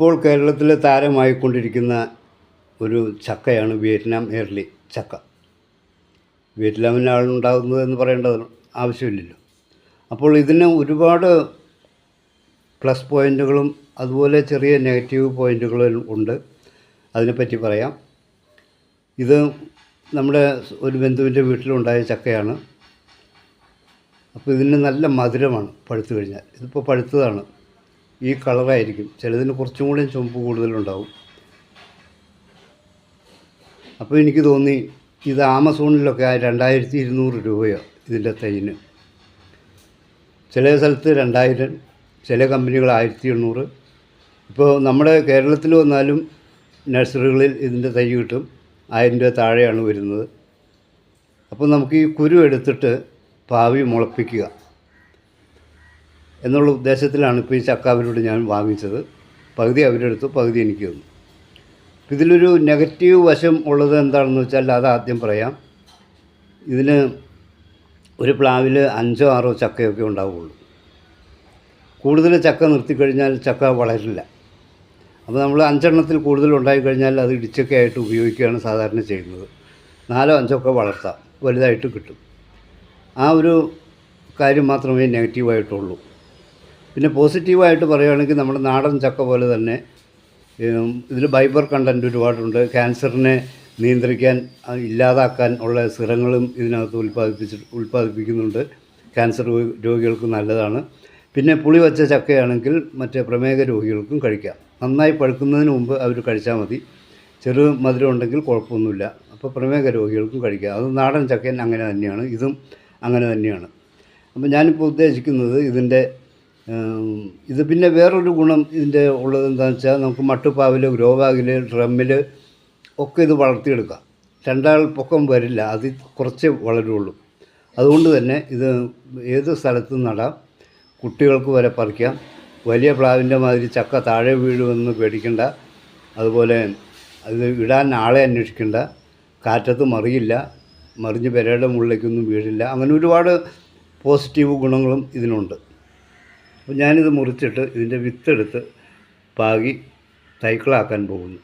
ഇപ്പോൾ കേരളത്തിലെ താരമായിക്കൊണ്ടിരിക്കുന്ന ഒരു ചക്കയാണ് വിയറ്റ്നാം എയർലി ചക്ക. വിയറ്റ്നാമിന് ആളുണ്ടാകുന്നത് എന്ന് പറയേണ്ടത് ആവശ്യമില്ലല്ലോ. അപ്പോൾ ഇതിന് ഒരുപാട് പ്ലസ് പോയിന്റുകളും അതുപോലെ ചെറിയ നെഗറ്റീവ് പോയിന്റുകളും ഉണ്ട്. അതിനെപ്പറ്റി പറയാം. ഇത് നമ്മുടെ ഒരു ബന്ധുവിന്റെ വീട്ടിലുണ്ടായ ചക്കയാണ്. അപ്പോൾ ഇതിന് നല്ല മധുരമാണ് പഴുത്തു കഴിഞ്ഞാൽ. ഇതിപ്പോൾ പഴുത്തതാണ്. ഈ കളറായിരിക്കും. ചിലതിന് കുറച്ചും കൂടി ചുമപ്പ് കൂടുതലുണ്ടാവും. അപ്പോൾ എനിക്ക് തോന്നി ഇത് ആമസോണിലൊക്കെ രണ്ടായിരത്തി ഇരുന്നൂറ് രൂപയോ ഇതിന്റെ തൈന്. ചില സ്ഥലത്ത് രണ്ടായിരം ചില കമ്പനികൾ ആയിരത്തി എണ്ണൂറ് ഇപ്പോൾ നമ്മുടെ കേരളത്തിൽ വന്നാലും നഴ്സറികളിൽ ഇതിന്റെ തൈ കിട്ടും. ആയിരം രൂപ താഴെയാണ് വരുന്നത്. അപ്പോൾ നമുക്ക് ഈ കുരു എടുത്തിട്ട് പാവി മുളപ്പിക്കുക. എന്നുള്ള ഉദ്ദേശത്തിലാണ് ഇപ്പോൾ ഈ ചക്ക അവരോട് ഞാൻ വാങ്ങിച്ചത്. പകുതി അവരെടുത്തു പകുതി എനിക്ക് തന്നു. ഇതിലൊരു നെഗറ്റീവ് വശം ഉള്ളത് എന്താണെന്ന് വെച്ചാൽ അത് ആദ്യം പറയാം. ഇതിന് ഒരു പ്ലാവിൽ അഞ്ചോ ആറോ ചക്കയൊക്കെ ഉണ്ടാവുകയുള്ളൂ കൂടുതൽ ചക്ക നിർത്തിക്കഴിഞ്ഞാൽ ചക്ക വളരില്ല. അപ്പോൾ നമ്മൾ അഞ്ചെണ്ണത്തിൽ കൂടുതൽ ഉണ്ടായിക്കഴിഞ്ഞാൽ അത് ഇടിച്ചൊക്കെ ആയിട്ട് ഉപയോഗിക്കുകയാണ് സാധാരണ ചെയ്യുന്നത്. നാലോ അഞ്ചോ ഒക്കെ വളർത്താം. വലുതായിട്ട് കിട്ടും. ആ ഒരു കാര്യം മാത്രമേ നെഗറ്റീവായിട്ടുള്ളൂ. പിന്നെ പോസിറ്റീവായിട്ട് പറയുകയാണെങ്കിൽ നമ്മുടെ നാടൻ ചക്ക പോലെ തന്നെ ഇതിൽ ഫൈബർ കണ്ടന്റ് ഒരുപാടുണ്ട്. ക്യാൻസറിനെ നിയന്ത്രിക്കാൻ ഇല്ലാതാക്കാൻ ഉള്ള സിറങ്ങളും ഇതിനകത്ത് ഉൽപ്പാദിപ്പിച്ച് ഉൽപ്പാദിപ്പിക്കുന്നുണ്ട്. ക്യാൻസർ രോഗികൾക്ക് നല്ലതാണ്. പിന്നെ പുളി വച്ച ചക്കയാണെങ്കിൽ മറ്റേ പ്രമേഹ രോഗികൾക്കും കഴിക്കാം. നന്നായി പഴുക്കുന്നതിന് മുമ്പ് അവർ കഴിച്ചാൽ മതി. ചെറു മധുരം ഉണ്ടെങ്കിൽ കുഴപ്പമൊന്നുമില്ല. അപ്പോൾ പ്രമേഹ രോഗികൾക്കും കഴിക്കാം. അത് നാടൻ ചക്കൻ അങ്ങനെ തന്നെയാണ്. ഇതും അങ്ങനെ തന്നെയാണ്. അപ്പോൾ ഞാനിപ്പോൾ ഉദ്ദേശിക്കുന്നത് ഇതിന്റെ ഇത് പിന്നെ വേറൊരു ഗുണം ഇതിന്റെ ഉള്ളത് എന്താണെന്ന് വെച്ചാൽ നമുക്ക് മട്ടുപ്പാവിൽ ഗ്രോ ഡ്രമ്മിൽ ഒക്കെ ഇത് വളർത്തിയെടുക്കാം. രണ്ടാൾ പൊക്കം വരില്ല അത് കുറച്ച് വളരുള്ളൂ. അതുകൊണ്ട് തന്നെ ഇത് ഏത് സ്ഥലത്തും നടാം കുട്ടികൾക്ക് വരെ പറിക്കാം. വലിയ പ്ലാവിന്റെ മാതിരി ചക്ക താഴെ വീഴുമെന്ന് പേടിക്കണ്ട. അതുപോലെ അത് ഇടാൻ ആളെ അന്വേഷിക്കണ്ട. കാറ്റത്ത് മറിയില്ല മറിഞ്ഞ് പെരയുടെ മുകളിലേക്കൊന്നും വീഴില്ല. അങ്ങനെ ഒരുപാട് പോസിറ്റീവ് ഗുണങ്ങളും ഇതിനുണ്ട്. അപ്പോൾ ഞാനിത് മുറിച്ചിട്ട് ഇതിന്റെ വിത്തെടുത്ത് പാകി തൈക്കളാക്കാൻ പോകുന്നു.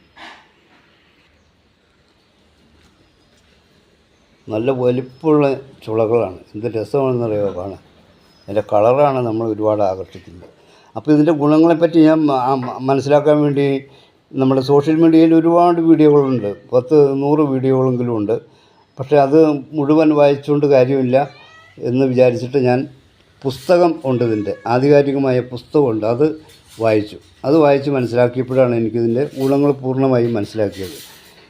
നല്ല വലിപ്പമുള്ള ചുളകളാണ്. എന്ത് രസമാണെന്നറിയോ കാണാൻ? അതിന്റെ കളറാണ് നമ്മൾ ഒരുപാട് ആകർഷിക്കുന്നത്. അപ്പോൾ ഇതിന്റെ ഗുണങ്ങളെപ്പറ്റി ഞാൻ മനസ്സിലാക്കാൻ വേണ്ടി നമ്മുടെ സോഷ്യൽ മീഡിയയിൽ ഒരുപാട് വീഡിയോകളുണ്ട്. പത്ത് നൂറ് വീഡിയോകളെങ്കിലും ഉണ്ട്. പക്ഷേ അത് മുഴുവൻ വായിച്ചുകൊണ്ട് കാര്യമില്ല എന്ന് വിചാരിച്ചിട്ട് ഞാൻ പുസ്തകം ഉണ്ട് ഇതിന്റെ. ആധികാരികമായ പുസ്തകമുണ്ട് അത് വായിച്ചു. അത് വായിച്ച് മനസ്സിലാക്കിയപ്പോഴാണ് എനിക്കിതിന്റെ ഗുണങ്ങൾ പൂർണമായും മനസ്സിലാക്കിയത്.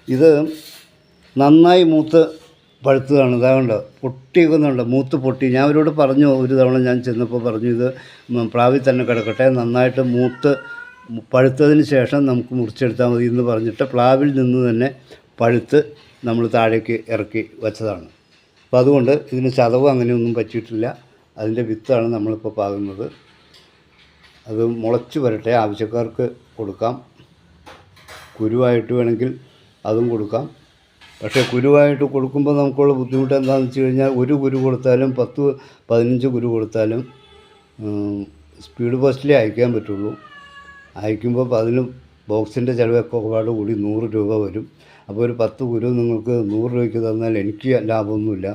ഇത് നന്നായി മൂത്ത് പഴുത്തതാണ്. ഇതാകണ്ട പൊട്ടിയൊക്കുന്നുണ്ട്. മൂത്ത് പൊട്ടി. ഞാൻ അവരോട് പറഞ്ഞു ഒരു തവണ ഞാൻ ചെന്നപ്പോൾ പറഞ്ഞു ഇത് പ്രാവി തന്നെ കിടക്കട്ടെ. നന്നായിട്ട് മൂത്ത് പഴുത്തതിന് ശേഷം നമുക്ക് മുറിച്ചെടുത്താൽ മതി എന്ന് പറഞ്ഞിട്ട് പ്ലാവിൽ നിന്ന് തന്നെ പഴുത്ത് നമ്മൾ താഴേക്ക് ഇറക്കി വെച്ചതാണ്. അപ്പോൾ അതുകൊണ്ട് ഇതിന് ചതവ് അങ്ങനെയൊന്നും പറ്റിയിട്ടില്ല. അതിന്റെ വിത്താണ് നമ്മളിപ്പോൾ പാകുന്നത്. അത് മുളച്ച് വരട്ടെ. ആവശ്യക്കാർക്ക് കൊടുക്കാം. കുരുവായിട്ട് വേണമെങ്കിൽ അതും കൊടുക്കാം. പക്ഷേ കുരുവായിട്ട് കൊടുക്കുമ്പോൾ നമുക്കുള്ള ബുദ്ധിമുട്ട് എന്താണെന്ന് വെച്ച് കഴിഞ്ഞാൽ ഒരു കുരു കൊടുത്താലും പത്ത് പതിനഞ്ച് കുരു കൊടുത്താലും സ്പീഡ് പോസ്റ്റിലേ അയക്കാൻ പറ്റുള്ളൂ. അയക്കുമ്പോൾ അതിന് ബോക്സിന്റെ ചിലവൊക്കെ ഒരുപാട് കൂടി നൂറ് രൂപ വരും. അപ്പോൾ ഒരു പത്ത് കുരു നിങ്ങൾക്ക് നൂറ് രൂപയ്ക്ക് തന്നാൽ എനിക്ക് ലാഭമൊന്നുമില്ല.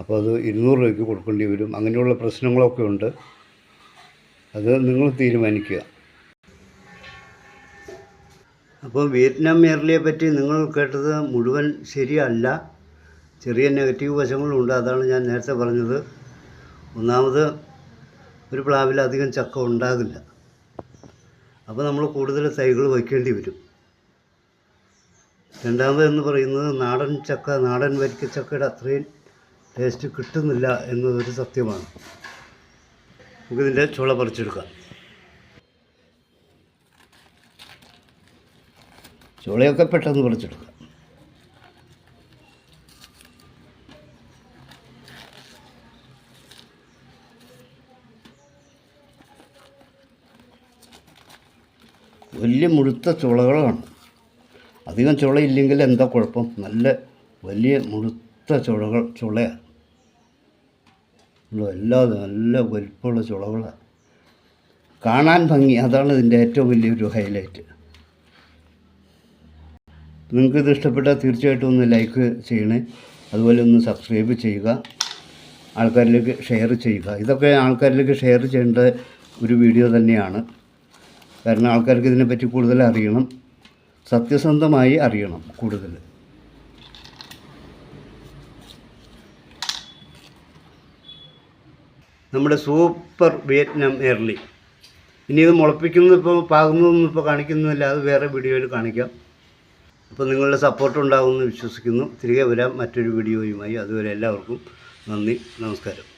അപ്പോൾ അത് ഇരുന്നൂറ് രൂപയ്ക്ക് കൊടുക്കേണ്ടി വരും. അങ്ങനെയുള്ള പ്രശ്നങ്ങളൊക്കെ ഉണ്ട്. അത് നിങ്ങൾ തീരുമാനിക്കുക. അപ്പോൾ വിയറ്റ്നാം മേഖലയെ പറ്റി നിങ്ങൾ കേട്ടത് മുഴുവൻ ശരിയല്ല. ചെറിയ നെഗറ്റീവ് വശങ്ങളുണ്ട്. അതാണ് ഞാൻ നേരത്തെ പറഞ്ഞത്. ഒന്നാമത് ഒരു പ്ലാവിൽ അധികം ചക്ക ഉണ്ടാകില്ല. അപ്പോൾ നമ്മൾ കൂടുതൽ തൈകൾ വയ്ക്കേണ്ടി വരും. രണ്ടാമത് എന്ന് പറയുന്നത് നാടൻ ചക്ക നാടൻ വരിക്കച്ചക്കയുടെ അത്രയും ടേസ്റ്റ് കിട്ടുന്നില്ല എന്നതൊരു സത്യമാണ്. നമുക്കിതിന്റെ ചുള പറിച്ചെടുക്കാം. ചുളയൊക്കെ പെട്ടെന്ന് പറിച്ചെടുക്കാം. വലിയ മുഴുത്ത ചുളകളാണ് അധികം ചുളയില്ലെങ്കിൽ എന്താ കുഴപ്പം? നല്ല വലിയ മുഴുത്ത ചുളകൾ ചുളയാണ് എല്ലാ നല്ല വലിപ്പമുള്ള ചുളകളാണ് കാണാൻ ഭംഗി. അതാണ് ഇതിന്റെ ഏറ്റവും വലിയൊരു ഹൈലൈറ്റ്. നിങ്ങൾക്ക് ഇത് ഇഷ്ടപ്പെട്ടാൽ തീർച്ചയായിട്ടും ഒന്ന് ലൈക്ക് ചെയ്യണേ. അതുപോലെ ഒന്ന് സബ്സ്ക്രൈബ് ചെയ്യുക. ആൾക്കാരിലേക്ക് ഷെയർ ചെയ്യുക. ഇതൊക്കെ ആൾക്കാരിലേക്ക് ഷെയർ ചെയ്യേണ്ട ഒരു വീഡിയോ തന്നെയാണ്. കാരണം ആൾക്കാർക്ക് ഇതിനെപ്പറ്റി കൂടുതൽ അറിയണം. സത്യസന്ധമായി അറിയണം കൂടുതൽ. നമ്മുടെ സൂപ്പർ വിയറ്റ്നാം എയർലി. ഇനി ഇത് മുളപ്പിക്കുന്നത് ഇപ്പോൾ പാകുന്നതൊന്നും ഇപ്പോൾ കാണിക്കുന്നില്ല. അത് വേറെ വീഡിയോയിൽ കാണിക്കാം. അപ്പോൾ നിങ്ങളുടെ സപ്പോർട്ട് ഉണ്ടാകുമെന്ന് വിശ്വസിക്കുന്നു. തിരികെ വരാം. മറ്റൊരു വീഡിയോയുമായി. അതുവരെ എല്ലാവർക്കും നന്ദി. നമസ്കാരം.